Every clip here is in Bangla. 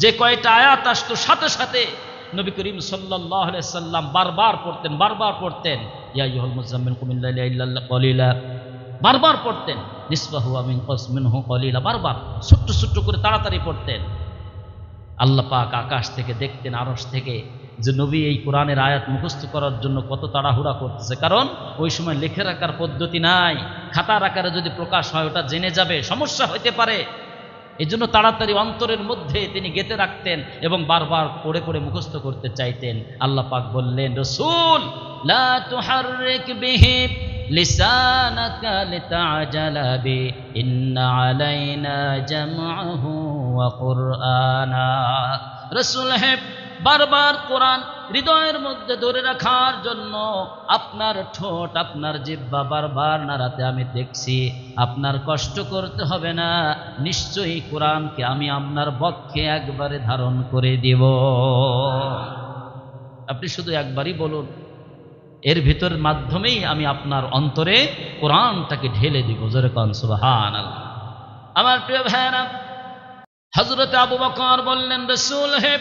যে কয়টা আয়াত আসতো সাথে সাথে নবী করিম সাল্লাহ সাল্লাম বারবার পড়তেন বারবার পড়তেন, ইয়া ইহল মুজাম্মিন কুমিল্লা কলিলা। বারবার পড়তেন নিসবাহু আমিন কসমিনহু কলিলা, বারবার, ছোট্ট ছোট্ট করে তাড়াতাড়ি পড়তেন। আল্লাহ পাক আকাশ থেকে দেখতেন আরস থেকে, যে নবী এই কোরআনের আয়াত মুখস্থ করার জন্য কত তাড়াহুড়া করতেছে। কারণ ওই সময় লিখে রাখার পদ্ধতি নাই খাতার আকারে যদি প্রকাশ হয়, ওটা জেনে যাবে, সমস্যা হইতে পারে। এই জন্য তাড়াতাড়ি অন্তরের মধ্যে তিনি গেতে রাখতেন এবং বারবার পড়ে পড়ে মুখস্থ করতে চাইতেন। আল্লাহ পাক বললেন, রসুল রসুল হে বারবার কোরআন হৃদয়ের মধ্যে ধরে রাখার জন্য আপনার ঠোঁট, আপনার জিব্বা বারবার নাড়াতে আমি দেখছি। আপনার কষ্ট করতে হবে না। নিশ্চয়ই কোরআনকে আমি আপনার বক্ষে একবারে ধারণ করে দিব। আপনি শুধু একবারই বলুন, এর ভিতর মাধ্যমেই আমি আপনার অন্তরে কোরআনটাকে ঢেলে দিব। জোরে কন সুবহান আল্লাহ আমার প্রিয় ভাইরা হজরত আবু বকর বললেন, রসুল, হে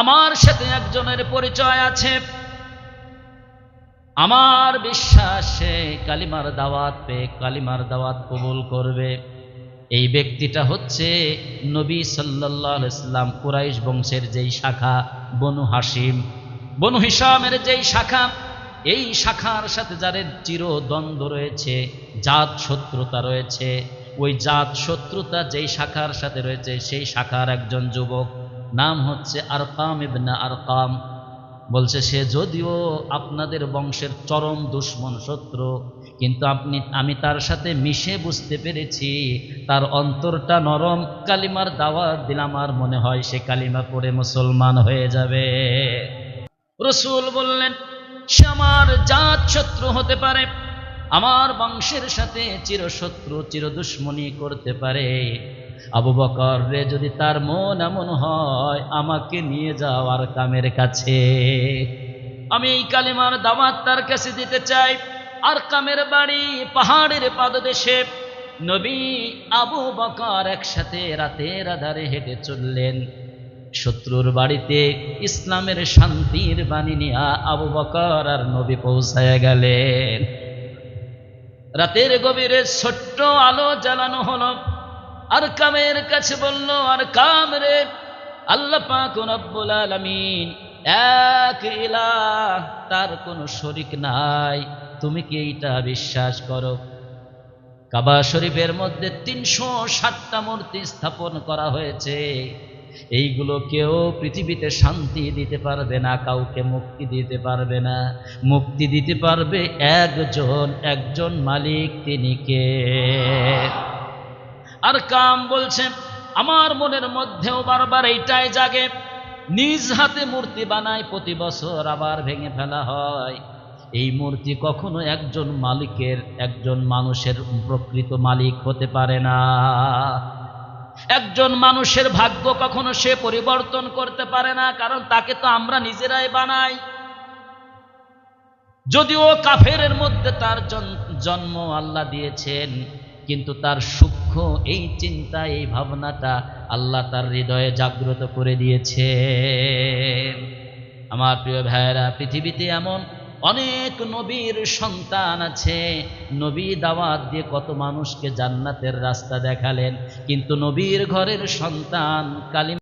আমার সাথে একজনের পরিচয় আছে। আমার বিশ্বাসে কালিমার দাওয়াত পেয়ে কালিমার দাওয়াত কবুল করবে। এই ব্যক্তিটা হচ্ছে নবী সাল্লাহ ইসলাম কুরাইশ বংশের যেই শাখা, বনু হাসিম বনু হিসামের যেই শাখা, এই শাখার সাথে যাদের চিরদ্বন্দ্ব রয়েছে, জাত শত্রুতা রয়েছে, ওই জাত শত্রুতা যেই শাখার সাথে রয়েছে, সেই শাখার একজন যুবক নাম হচ্ছে আরকাম ইবনা আরকাম। বলছে, সে যদিও আপনাদের বংশের চরম দুশ্মন শত্রু, কিন্তু আপনি, আমি তার সাথে মিশে বুঝতে পেরেছি, তার অন্তরটা নরম, কালিমার দাওয়াত দিলাম, আর মনে হয় সে কালিমা পড়ে মুসলমান হয়ে যাবে। রসুল বললেন, সে আমার জাত শত্রু হতে পারে, আমার বংশের সাথে চিরশত্রু, চিরদুশ্মনী করতে পারে আবু বকর, রে, যদি তার মন এমন হয়, আমাকে নিয়ে যাওয়ার কামের কাছে। আমি এই কালিমার দাওয়াত তার কাছে দিতে চাই। আর কামের বাড়ি পাহাড়ের পাদদেশে। নবী আবু বকর একসাথে রাতের আধারে হেঁটে চললেন। শত্রুর বাড়িতে ইসলামের শান্তির বাণী নিয়া আবু বকর আর নবী পৌঁছায় গেলেন। রাতের গভীরে ছোট্ট আলো জ্বালানো হলো। আর কামের কাছে বলল, আর কাম রে, আল্লাহ পাক রব্বুল এক ইলাহ তার কোনো শরিক নাই। তুমি কি এইটা বিশ্বাস করো? কাবা শরীফের মধ্যে তিনশো ষাটটা মূর্তি স্থাপন করা হয়েছে। এইগুলো কেউ পৃথিবীতে শান্তি দিতে পারবে না, কাউকে মুক্তি দিতে পারবে না। মুক্তি দিতে পারবে একজন একজন মালিক তিনি কে? আর কাম বলছে, আমার মনের মধ্যেও বারবার এইটাই জাগে, নিজ হাতে মূর্তি বানায় প্রতি বছর আবার ভেঙে ফেলা হয়। এই মূর্তি কখনো একজন মালিকের, একজন মানুষের প্রকৃত মালিক হতে পারে না। একজন মানুষের ভাগ্য কখনো সে পরিবর্তন করতে পারে না, কারণ তাকে তো আমরা নিজেরাই বানাই। যদিও কাফেরের মধ্যে তার জন্ম আল্লাহ দিয়েছেন কিন্তু তার সূক্ষ্ম এই চিন্তা, এই ভাবনাটা আল্লাহ তার হৃদয়ে জাগ্রত করে দিয়েছে। আমার প্রিয় ভাইয়েরা, পৃথিবীতে এমন অনেক নবীর সন্তান আছে। নবী দাওয়াত দিয়ে কত মানুষকে জান্নাতের রাস্তা দেখালেন, কিন্তু নবীর ঘরের সন্তান কালিম